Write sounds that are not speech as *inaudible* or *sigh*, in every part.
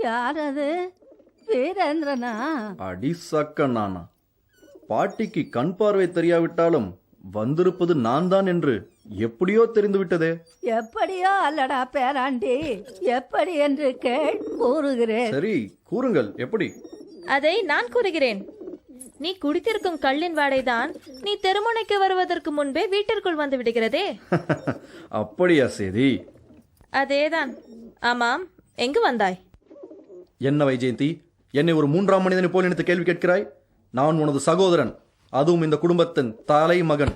யார் அது வீரேந்திரனா? அடி சக்க நானா பாட்டிக்கு கண் பார்வை தெரியாவிட்டாலும் வந்திருப்பது நான் தான் என்று எப்படியோ தெரிந்துவிட்டதே. எப்படியோ அல்லடா பேராண்டி. எப்படி என்று கேள் கூறுகிறேன். சரி கூறுங்கள். எப்படி? அதை நான் கூறுகிறேன். நீ குடித்திருக்கும் கள்ளின் வாடைதான் நீ தெருமுனைக்கு வருவதற்கு முன்பே வீட்டிற்குள் வந்து விடுகிறதே. *laughs* அப்படியா சேதி. அதேதான். ஆமாம் எங்கு வந்தாய்? என்ன வைஜெயந்தி? என்னை ஒரு மூன்றாம் மனிதனை போல் நினைத்து கேள்வி கேட்கிறாய்? நான் உனது சகோதரன். அதுவும் இந்த குடும்பத்தின் தலை மகன்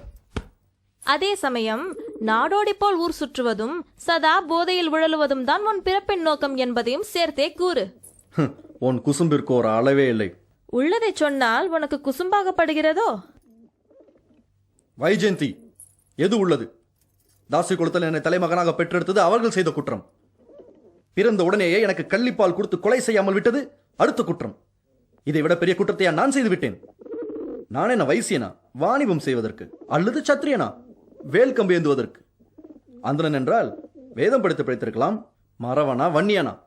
அதே சமயம் நாடோடி போல் ஊர் சுற்றுவதும் சதா போதையில் உழலுவதும் தான் உன் பிறப்பின் நோக்கம் என்பதையும் சேர்த்தே கூறு. உன் குசும்பிற்கு ஒரு அளவே இல்லை. உள்ளதை சொன்னால் உனக்கு குசும்பாகப்படுகிறதோ? வைஜெயந்தி எது உள்ளது? தாசி குளத்தில் என்னை தலைமகனாக பெற்றெடுத்தது அவர்கள் செய்த குற்றம். பிறந்த உடனேயே எனக்கு கள்ளிப்பால் கொடுத்து கொலை செய்யாமல் விட்டது? அடுத்த குற்றம். இதை விட பெரிய குற்றத்தையா நான் செய்து விட்டேன். நான் என்ன வைசியனா? வாணிபம் செய்வதற்கு அல்லது சத்திரியனா? வேல் கம்பு ஏந்துவதற்கு. அந்தனன் என்றால் வேதம் படித்து படித்திருக்கலாம். மறவனா வன்னியனா?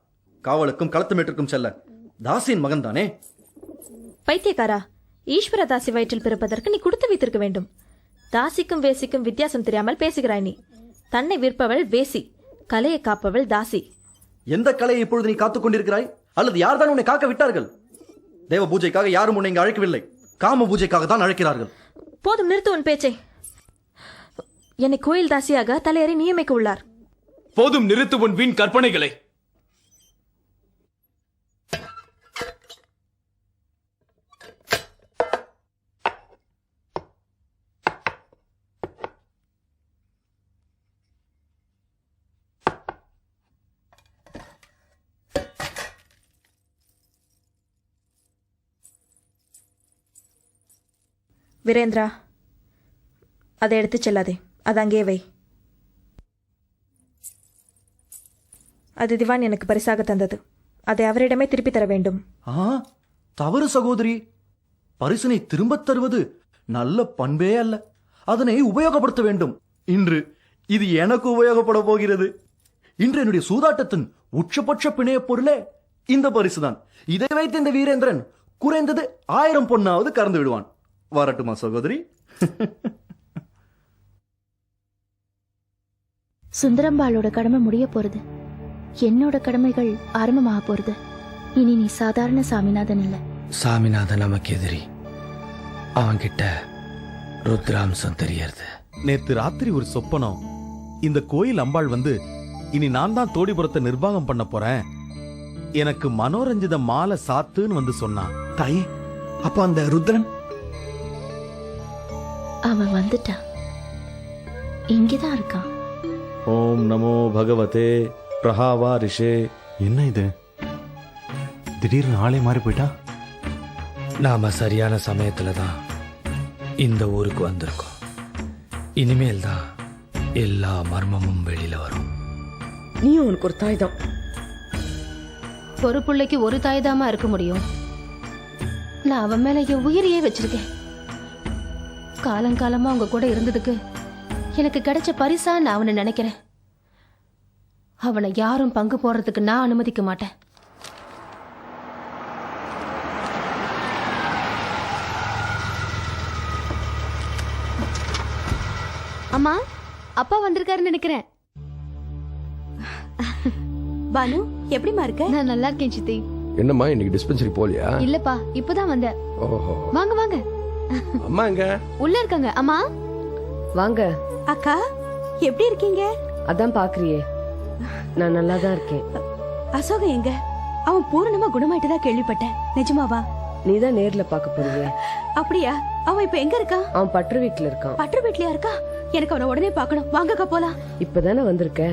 காவலுக்கும் களத்துமேட்டிற்கும் செல்ல. தாசியின் மகன்தானே? பைத்தியக்காரா ஈஸ்வர தாசி வயிற்றில் பிறப்பதற்கு நீ கொடுத்து வைத்திருக்க வேண்டும். தாசிக்கும் வேசிக்கும் வித்தியாசம் தெரியாமல் பேசுகிறாய் நீ. தன்னை விற்பவள் வேசி கலையை காப்பவள் தாசி. எந்த கலையை இப்பொழுது நீ காத்துக் கொண்டிருக்கிறாய்? அல்லது யார்தான் உன்னை காக்க விட்டார்கள்? தேவ பூஜைக்காக யாரும் உன்னை இங்கு அழைக்கவில்லை. காம பூஜைக்காக தான் அழைக்கிறார்கள். போதும் நிறுத்து உன் பேச்சை. என்னை கோயில் தாசியாக தலையறை நியமிக்க உள்ளார். போதும் நிறுத்து உன் வீண் கற்பனைகளை. வீரேந்திரா அதை எடுத்துச் செல்லாதே. அது அங்கே வை. அது திவான் எனக்கு பரிசாக தந்தது. அதை அவரிடமே திருப்பி தர வேண்டும். ஆ தவறு சகோதரி. பரிசனை திரும்பத் தருவது நல்ல பண்பே அல்ல. அதனை உபயோகப்படுத்த வேண்டும். இன்று இது எனக்கு உபயோகப்பட போகிறது. இன்று என்னுடைய சூதாட்டத்தின் உச்சபட்ச பிணைய பொருளே இந்த பரிசுதான். இதை வைத்து இந்த வீரேந்திரன் குறைந்தது ஆயிரம் பொண்ணாவது கறந்து விடுவான். வரட்டுமா சகோதரி? சுந்தரம்பாளோட கடமை முடிய போறது. என்னோட கடமைகள் ஆரம்பமாக போறது. இனி நீ சாதாரண சாமிநாதன் இல்ல. சாமிநாதன் நமக்கு எதிரி. அவன்கிட்ட ருத்ராம்சம் தெரியறது நேத்து ராத்திரி ஒரு சொப்பனம். இந்த கோயில் அம்பாள் வந்து இனி நான் தான் தோடிபுரத்தை நிர்வாகம் பண்ண போறேன். எனக்கு மனோரஞ்சித மாலை சாத்துன்னு வந்து சொன்னான். தாயே அப்ப அந்த ருத்ரன்? அவன் வந்துட்டான். இங்கதான் இருக்கான். ஓம் நமோ பகவதே பிரஹாவா ரிஷே. என்ன இது? திடீர்னு ஆளே மாறி போயிட்டா? நாம சரியான சமயத்துல தான் இந்த ஊருக்கு வந்திருக்கோம். இனிமேல் தான் எல்லா மர்மமும் வெளியில வரும். நீ உனக்கு ஒரு தாய் தான் ஒரு பிள்ளைக்கு ஒரு தாய்தாமா இருக்க முடியும். நான் அவன் மேல என் உயிரையே வச்சிருக்கேன். காலங்காலமா அவங்க கூட இருந்ததுக்கு எனக்கு கிடைச்ச பரிசா நான் அவனை நினைக்கிறேன். அவனை யாரும் பங்கு போடுறதுக்கு நான் அனுமதிக்க மாட்டேன். அம்மா அப்பா வந்திருக்காருன்னு நினைக்கிறேன். பானு எப்படிமா இருக்க? நான் நல்லா இருக்கேன் சித்தி. என்னம்மா இன்னைக்கு டிஸ்பென்சரி போலியா இல்லப்பா இப்பதான் வந்தேன். ஓஹோ. வாங்க வாங்க. அம்மா எங்க உள்ள இருக்காங்க. அம்மா? வாங்க. அக்கா எப்படி இருக்கீங்க? அதான் பாக்குறியே. நான் நல்லா தான் இருக்கேன். அசோகம் எங்க? அவன் பூரணமா குணமாயிட்டதா கேள்விப்பட்டேன். நிஜமாவா நீ தான் நேர்ல பார்க்க போறியே. அப்படியா? அவன் இப்ப எங்க இருக்கான்? அவன் பற்று வீட்டுல இருக்கான். பற்று வீட்லயா இருக்கா? எனக்கு அவனை உடனே பார்க்கணும். வாங்கக்கா போலாம். இப்பதானே வந்திருக்க?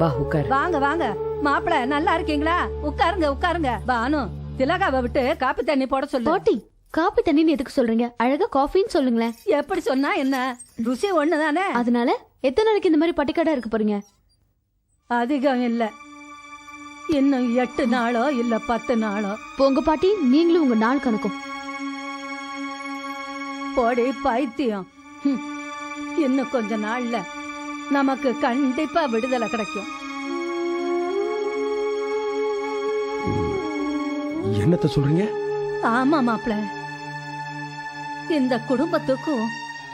வா உட்கார். வாங்க வாங்க. மாப்பிள நல்லா இருக்கீங்களா? உட்காருங்க உட்காருங்க. பானு திலகாவை விட்டு காப்பி தண்ணி போட சொல்லு. பாட்டி. காப்பி தண்ணின்னு எதுக்கு சொல்றீங்க? அழகா காஃபின்னு சொல்லுங்களேன். எப்படி சொன்னா என்ன? ருசி ஒண்ணுதானே? அதனால எத்தனை நாளைக்கு இந்த மாதிரி பட்டிக்கடை இருக்க போறீங்க? அதிகம் இல்ல. இன்னும் எட்டு நாளோ இல்ல பத்து நாளோ? போங்க பாட்டி நீங்களும் உங்க நாள் கணக்கும். போடி பைத்தியம். ஹம். இன்னும் கொஞ்ச நாள்ல நமக்கு கண்டிப்பா விடுதலை கிடைக்கும். என்னத்த சொல்றீங்க? ஆமா மாப்பிள இந்த குடும்பத்துக்கும்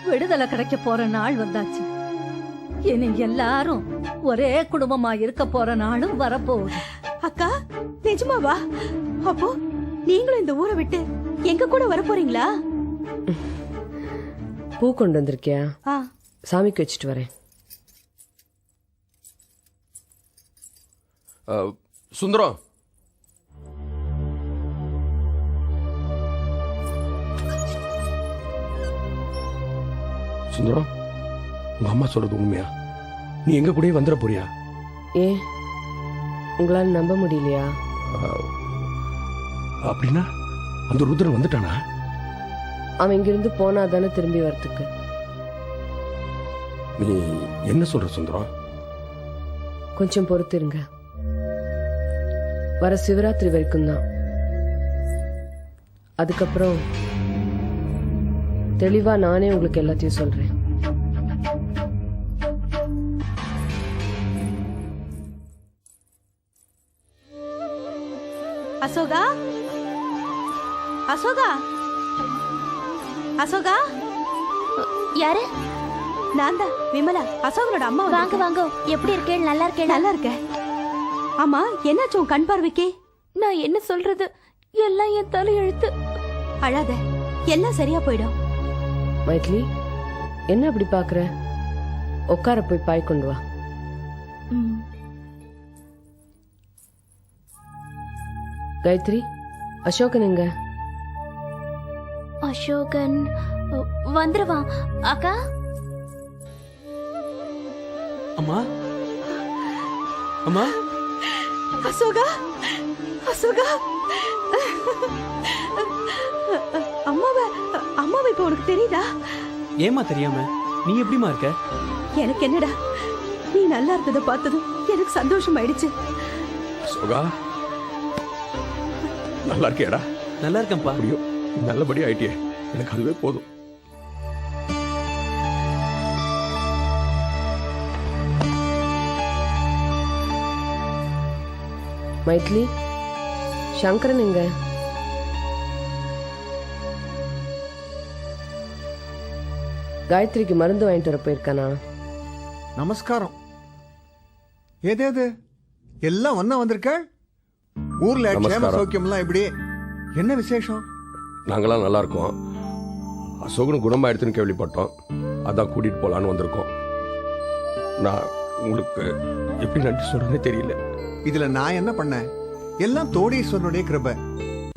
விடுதலை கிடைக்க போற நாள் வந்தாச்சு. இனி எல்லாரும் ஒரே குடும்பமா இருக்க போற நாளும் வரப்போகுது. அக்கா நிஜமாவா? அப்போ நீங்களும் இந்த ஊரை விட்டு எங்க கூட வர போறீங்களா? பூ கொண்டு வந்திருக்கியா? ஆ. சாமிக்கு வச்சுட்டு வரேன். சுந்தரம் சுந்தரம் உங்க அம்மா சொல்றது உண்மையா? நீ எங்க கூடயே வந்துட போறியா? ஏன் உங்களால நம்ப முடியலையா? அப்படின்னா அந்த ருத்ரன் வந்துட்டானா? அவன் இங்கிருந்து போனா தானே திரும்பி வரத்துக்கு நீ என்ன சொல்ற சுந்தரம்? கொஞ்சம் பொறுத்திருங்க. வர சிவராத்திரி வரைக்கும் தான் அதுக்கப்புறம் தெளிவா நானே உங்களுக்கு எல்லாத்தையும் சொல்றேன். அசோகா? அசோகா? அசோகா? யாரு? நான் தான் விமலா அசோகனோட அம்மா வாங்க வாங்க. எப்படி இருக்கேன் நல்லா இருக்கேன் நல்லா இருக்க. ஆமா என்னாச்சு உன் கண் பார்வைக்கு? நான் என்ன சொல்றது? எல்லாம் என் தலையெழுத்து. அழாத. எல்லாம் சரியா போயிடும். மைத்லி என்ன அப்படி பாக்குற உட்கார போய் பாய் கொண்டு வா. காயத்ரி அசோகன் எங்க? அசோகன் வந்துருவான். அக்கா? அம்மா? அம்மா? அசோகா? அசோகா? இப்ப உனக்கு தெரியுதா? ஏமா தெரியாம? நீ எப்படிமா இருக்க? எனக்கு என்னடா? நீ நல்லா இருந்ததை பார்த்ததும் எனக்கு சந்தோஷம் ஆயிடுச்சு சோகா நல்லா இருக்கியாடா? நல்லா இருக்கேன்ப்பா. அப்படியோ நல்லபடி ஆயிட்டியே. எனக்கு அதுவே போதும். மைத்லி சங்கரன் எங்க? காயத்ரிக்கு மருந்து வாங்கிட்டு வர போயிருக்கானா? நமஸ்காரம். ஏதேது எல்லாம் ஒன்னா வந்திருக்க? ஊர்ல க்ஷேம நமஸ்காரம். சௌக்கியம்லாம் எப்படி? என்ன விசேஷம்? நாங்களாம் நல்லா இருக்கோம். அசோகனு குணமாயிடுச்சுன்னு கேள்விப்பட்டோம். அதான் கூட்டிட்டு போலான்னு வந்திருக்கோம். நான் உங்களுக்கு எப்படி நன்றி சொல்றேனே தெரியல. இதுல நான் என்ன பண்ணேன்? எல்லாம் தோடீஸ்வரனுடைய கிருபை.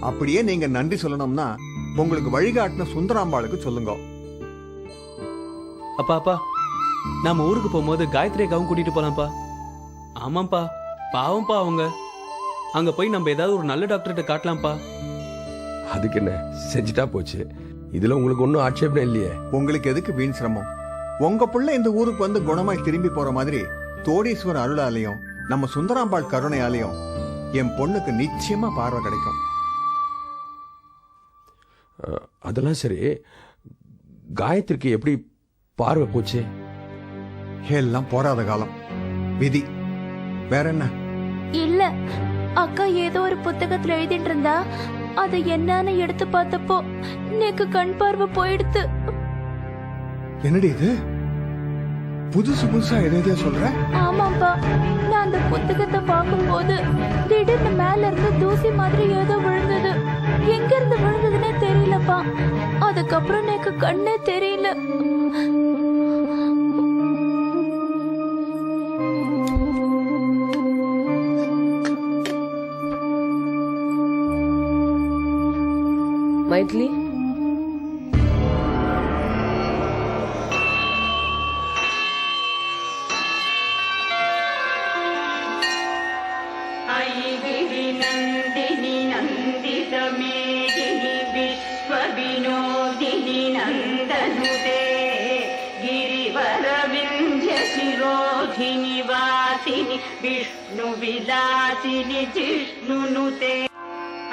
அப்படியே நீங்க நன்றி சொல்லணும்னா உங்களுக்கு வழிகாட்டின சுந்தராம்பாளுக்கு சொல்லுங்க. அப்பா அப்பா. நாம ஊருக்கு போகும்போது காயத்ரி அக்காவும் கூட்டிட்டு போலாம்ப்பா. ஆமாம்ப்பா. பாவம்ப்பா அவங்க. அங்க போய் நம்ம ஏதாவது ஒரு நல்ல டாக்டர்கிட்ட காட்டலாம்ப்பா. அதுக்கு என்ன செஞ்சுட்டா போச்சு. இதுல உங்களுக்கு ஒன்றும் ஆட்சேபனை இல்லையே. உங்களுக்கு எதுக்கு வீண் சிரமம்? உங்க புள்ள இந்த ஊருக்கு வந்து குணமாய் திரும்பி போற மாதிரி தோடீஸ்வரன் அருளாலையும் நம்ம சுந்தராம்பாள் கருணையாலையும் என் பொண்ணுக்கு நிச்சயமா பார்வை கிடைக்கும். அஹ், அதெல்லாம் சரி. காயத்ரிக்கு எப்படி பார்வை போச்சு. எல்லாம் போராத காலம். விதி. வேற என்ன? இல்ல. அக்கா ஏதோ ஒரு புத்தகத்துல எழுதிட்டு இருந்தா அது என்னன்னு எடுத்து பார்த்தப்போ எனக்கு கண் பார்வை போயிடுத்து. என்னடி இது? புதுசு புதுசா எதையோ சொல்ற? ஆமாப்பா நான் அந்த புத்தகத்தை பார்க்கும்போது திடீர்னு மேல இருந்து தூசி மாதிரி ஏதோ விழுந்தது. எங்க இருந்து விழுந்ததுன்னே தெரியலப்பா. அதுக்கப்புறம் எனக்கு கண்ணே தெரியல. மைத்லி?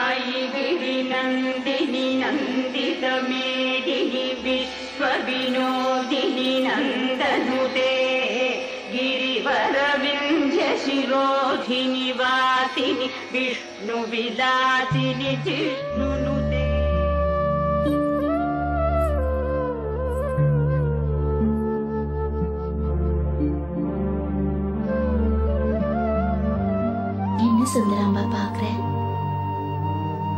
अयि गिरिनन्दिनि नन्दितमेदिनि विश्वविनोदिनि नन्दनुते गिरिवरविन्ध्यशिरोधिनि वासिनि विष्णुविलासिनि जिष्णुनुते சுந்தராம்பா பாக்குற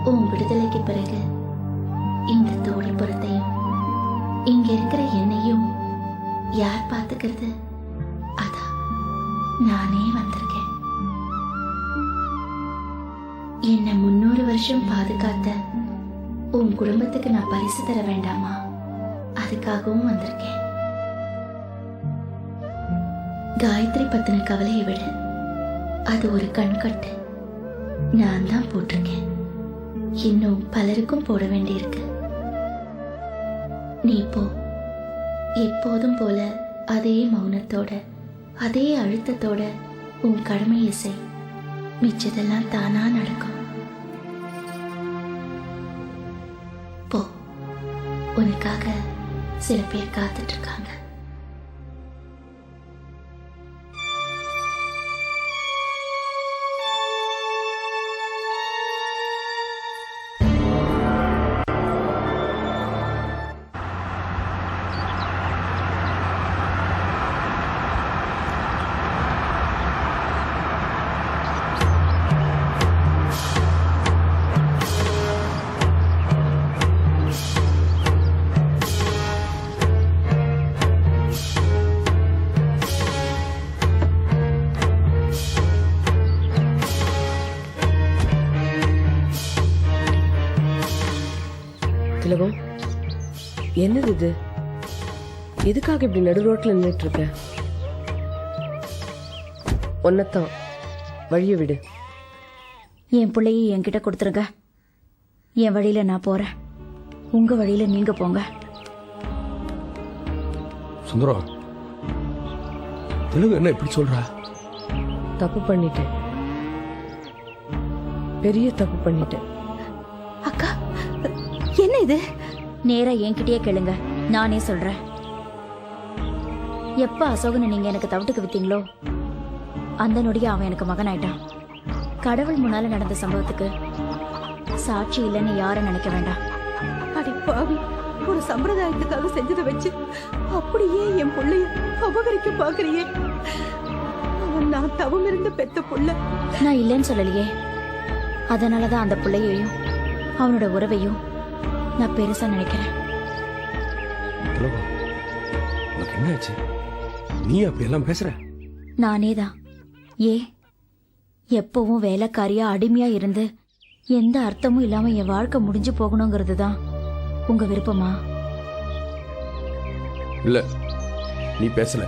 உன் விடுதலைக்கு பிறகு இந்த தோழிபுரத்தையும் இங்க இருக்கிற என்னையும் யார் பார்த்துக்கிறது? அதான் நானே வந்திருக்கேன். என்னை முன்னூறு வருஷம் பாதுகாத்த உன் குடும்பத்துக்கு நான் பரிசு தர வேண்டாமா? அதுக்காகவும் வந்திருக்கேன். காயத்ரி பத்தின கவலையை விட. அது ஒரு கண்கட்டு. நான் தான் போட்டிருக்கேன். இன்னும் பலருக்கும் போட வேண்டியிருக்கு. நீ போ. எப்போதும் போல அதே மௌனத்தோட அதே அழுத்தத்தோட உன் கடமையை செய். மிச்சதெல்லாம் தானா நடக்கும். போ. உனக்காக சில பேர் காத்துட்டு இருக்காங்க. திலகம் என்னது இது? எதுக்காக இப்படி நடு ரோட்ல நின்றுட்டு இருக்க ஒன்னத்தான் வழிய விடு. என் பிள்ளையை என்கிட்ட கொடுத்துருங்க. என் வழியில நான் போறேன். உங்க வழியில நீங்க போங்க. சுந்தரம் தெலுங்கு என்ன இப்படி சொல்ற? தப்பு பண்ணிட்டேன். பெரிய தப்பு பண்ணிட்டேன். என்ன இது? நேரா என்கிட்டயே கேளுங்க. நானே சொல்றேன். எப்ப அசோகனை நீங்க எனக்கு தவிட்டுக்கு வித்தீங்களோ அந்த நொடியே அவன் எனக்கு மகனாயிட்டான். கடவுள் முன்னால நடந்த சம்பவத்துக்கு சாட்சி இல்லைன்னு யாரும் நினைக்க வேண்டாம். அடி பாவி ஒரு சம்பிரதாயத்துக்காக செஞ்சதை வச்சு அப்படியே என் புள்ளைய அபகரிக்க பாக்குறியே அவன் நான் தவம் இருந்த பெத்த புள்ள. நான் இல்லைன்னு சொல்லலையே. அதனாலதான் அந்த பிள்ளையையும் அவனோட உறவையும் நான் பெருசா நினைக்கிறேன். திலகம் உனக்கு என்ன ஆச்சு நீ அப்படி எல்லாம் பேசுற? நானே தான் ஏ எப்பவும் வேலைக்காரியா அடிமையா இருந்து எந்த அர்த்தமும் இல்லாம என் வாழ்க்கை முடிஞ்சு போகணுங்கிறது தான் உங்க விருப்பமா? இல்ல நீ பேசல.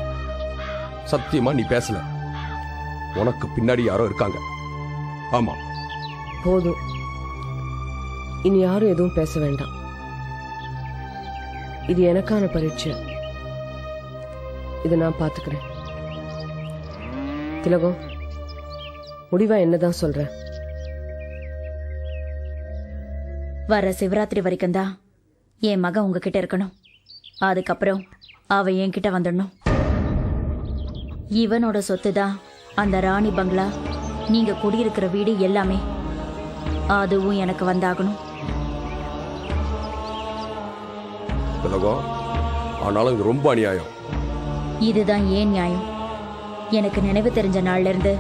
சத்தியமா நீ பேசல. உனக்கு பின்னாடி யாரோ இருக்காங்க. ஆமா. போதும். இனி யாரும் எதுவும் பேச வேண்டாம். இது எனக்கான பரீட்சை. இதை நான் பார்த்துக்கிறேன். திலகம் முடிவா என்னதான் சொல்ற? வர சிவராத்திரி வரைக்கும் தான் என் மகன் உங்ககிட்ட இருக்கணும். அதுக்கப்புறம் அவ என்கிட்ட வந்துடணும். இவனோட சொத்து தான் அந்த ராணி பங்களா. நீங்க குடியிருக்கிற வீடு எல்லாமே. அதுவும் எனக்கு வந்தாகணும். திலகம் ஆனாலும் இது ரொம்ப அநியாயம். இதுதான் ஏன் நியாயம்? எனக்கு நினைவு தெரிஞ்ச நாள்ல இருந்து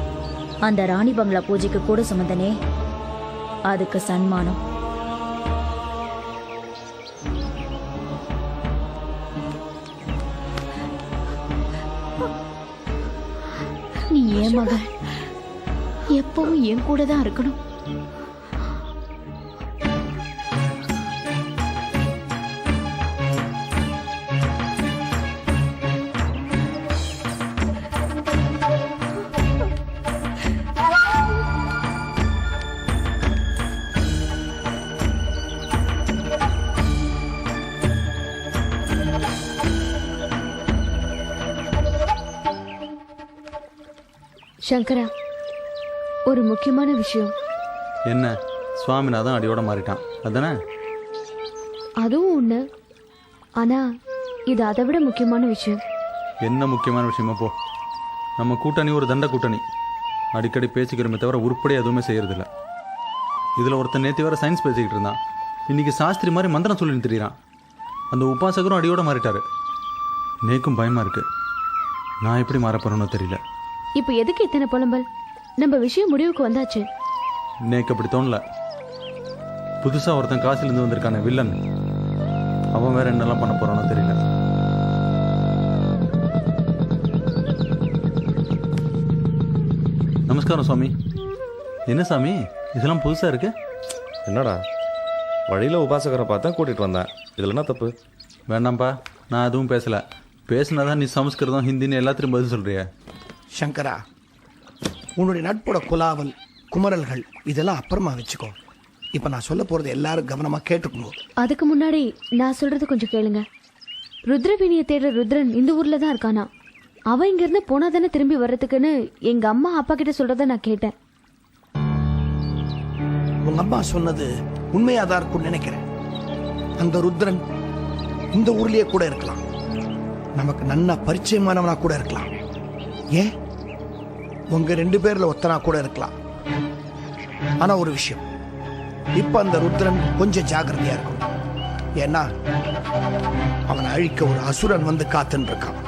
அந்த ராணி பங்களா பூஜைக்கு கூட சுமந்தனே. அதுக்கு சன்மானம். நீ ஏன் மகன் எப்பவும் என் கூட தான் இருக்கணும். சங்கரா ஒரு முக்கியமான விஷயம். என்ன? சுவாமிநாதன் அடியோட மாறிட்டான். அதானே? அதுவும் ஒண்ணு. ஆனா இது அதை விட முக்கியமான விஷயம். என்ன முக்கியமான விஷயமா போ. நம்ம கூட்டணி ஒரு தண்ட கூட்டணி. அடிக்கடி பேசிக்கிறோமே தவிர உருப்படியாக எதுவுமே செய்யறதில்ல. இதில் ஒருத்தன் நேற்று வேற சயின்ஸ் பேசிக்கிட்டு இருந்தான். இன்னைக்கு சாஸ்திரி மாதிரி மந்திரம் சொல்லின்னு தெரியுறான் அந்த உபாசகரும் அடியோட மாறிட்டாரு. நேக்கும் பயமா இருக்கு. நான் எப்படி மாறப்போறேனோ தெரியல. இப்போ எதுக்கு இத்தனை புலம்பல்? நம்ம விஷயம் முடிவுக்கு வந்தாச்சு. நேக்கு அப்படி தோணல. புதுசாக ஒருத்தன் காசிலேருந்து வந்திருக்கானே வில்லன். அவன் வேற என்னெல்லாம் பண்ண போறானோ தெரியல. நமஸ்காரம் சுவாமி என்ன சாமி? இதெல்லாம் புதுசாக இருக்கு? என்னடா? வழியில் உபாசகரை பார்த்தா கூட்டிகிட்டு வந்தேன். இதில் என்ன தப்பு? வேண்டாம்ப்பா நான் எதுவும் பேசல. பேசினாதான் நீ சமஸ்கிருதம் ஹிந்தின்னு எல்லாத்தையும் பதில் சொல்றிய. சங்கரா உன்னுடைய நட்போட குலாவல் குமரல்கள் இதெல்லாம் அப்புறமா வச்சுக்கோ. இப்போ நான் சொல்ல போறது எல்லாரும் கவனமா கேட்டுக்கணும். அதுக்கு முன்னாடி நான் சொல்றது கொஞ்சம் கேளுங்க. ருத்ரவேணியை தேடுற ருத்ரன் இந்த ஊர்ல தான் இருக்கானா? அவன் இங்க இருந்து போனா தானே திரும்பி வர்றதுக்குன்னு எங்க அம்மா அப்பா கிட்ட சொல்றத நான் கேட்டேன். உங்க அம்மா சொன்னது உண்மையா தான் இருக்கும்னு நினைக்கிறேன். அந்த ருத்ரன் இந்த ஊர்லயே கூட இருக்கலாம். நமக்கு நன்னா பரிச்சயமானவனா கூட இருக்கலாம். ஏன்? உங்க ரெண்டு பேர்ல ஒத்தனா கூட இருக்கலாம். ஆனா ஒரு விஷயம். இப்ப அந்த ருத்ரன் கொஞ்சம் ஜாக்கிரதையா இருக்கும். ஏன்னா அவனை அழிக்க ஒரு அசுரன் வந்து காத்துன்னு இருக்கான்.